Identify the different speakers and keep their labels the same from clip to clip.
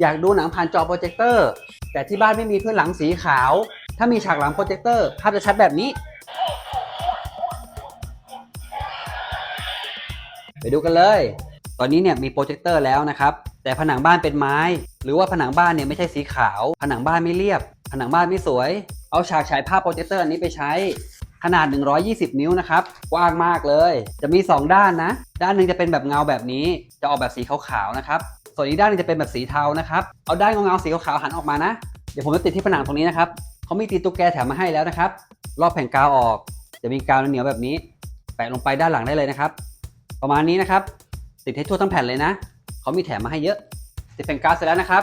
Speaker 1: อยากดูหนังผ่านจอโปรเจคเตอร์ แต่ที่บ้านไม่มีพื้นหลังสีขาว ถ้ามีฉากหลังโปรเจคเตอร์ภาพจะชัดแบบนี้ ไปดูกันเลย ตอนนี้เนี่ยมีโปรเจคเตอร์แล้วนะครับ แต่ผนังบ้านเป็นไม้ หรือว่าผนังบ้านเนี่ยไม่ใช่สีขาว ผนังบ้านไม่เรียบ ผนังบ้านไม่สวย เอาฉากฉายภาพโปรเจคเตอร์อันนี้ไปใช้ขนาด 120 นิ้วนะครับ กว้างมากเลย จะมี 2 ด้านนะ ด้านหนึ่งจะเป็นแบบเงาแบบนี้ จะออกแบบสีขาวๆนะครับ ส่วนอีกด้านนึงจะเป็นแบบสีเทานะครับ เอาด้านเงาๆสีขาวๆหันออกมานะ เดี๋ยวผมจะติดที่ผนังตรงนี้นะครับเขามีตีตุ๊กแกแถมมาให้แล้วนะครับ รอบแผ่นกาวออก จะมีกาวเหนียวแบบนี้ แปะลงไปด้านหลังได้เลยนะครับ ประมาณนี้นะครับ ติดให้ทั่วทั้งแผ่นเลยนะ เขามีแถมมาให้เยอะ ติดแผ่นกาวเสร็จแล้วนะครับ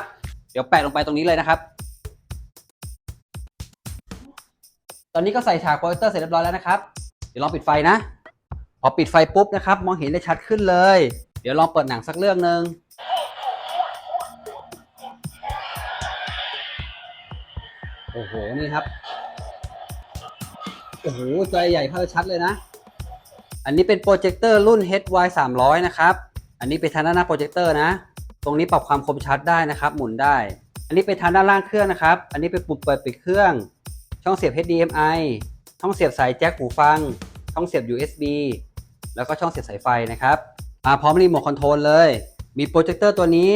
Speaker 1: เดี๋ยวแปะลงไปตรงนี้เลยนะครับ ตอนนี้ก็ใส่ฉากโปรเจคเตอร์เสร็จเรียบร้อยแล้วนะครับ เดี๋ยวลองปิดไฟนะ พอปิดไฟปุ๊บนะครับ มองเห็นได้ชัดขึ้นเลย เดี๋ยวลองเปิดหนังสักเรื่องหนึ่ง โอ้โห นี่ครับ โอ้โหจอใหญ่ภาชัดเลยนะ อันนี้เป็นโปรเจคเตอร์รุ่น HY 300 นะครับ อันนี้เป็นทางด้านหน้าโปรเจคเตอร์นะ ตรงนี้ปรับความคมชัดได้นะครับ หมุนได้ อันนี้เป็นทางด้านล่างเครื่องนะครับ อันนี้เป็นปุ่มเปิดปิดเครื่อง ช่องเสียบ HDMI ช่องเสียบสายแจ็คหูฟัง ช่องเสียบ USB แล้วก็ช่องเสียบสายไฟนะครับมาพร้อมรีโมทคอนโทรลเลย มีโปรเจคเตอร์ตัวนี้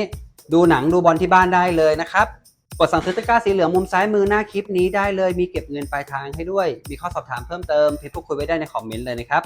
Speaker 1: ดูหนังดูบอลที่บ้านได้เลยนะครับ กดสั่งซื้อตะกร้าสีเหลืองมุมซ้ายมือหน้าคลิปนี้ได้เลยมีเก็บเงินปลายทางให้ด้วย มีข้อสอบถามเพิ่มเติมพิมพ์พูดคุยไว้ได้ในคอมเมนต์เลยนะครับ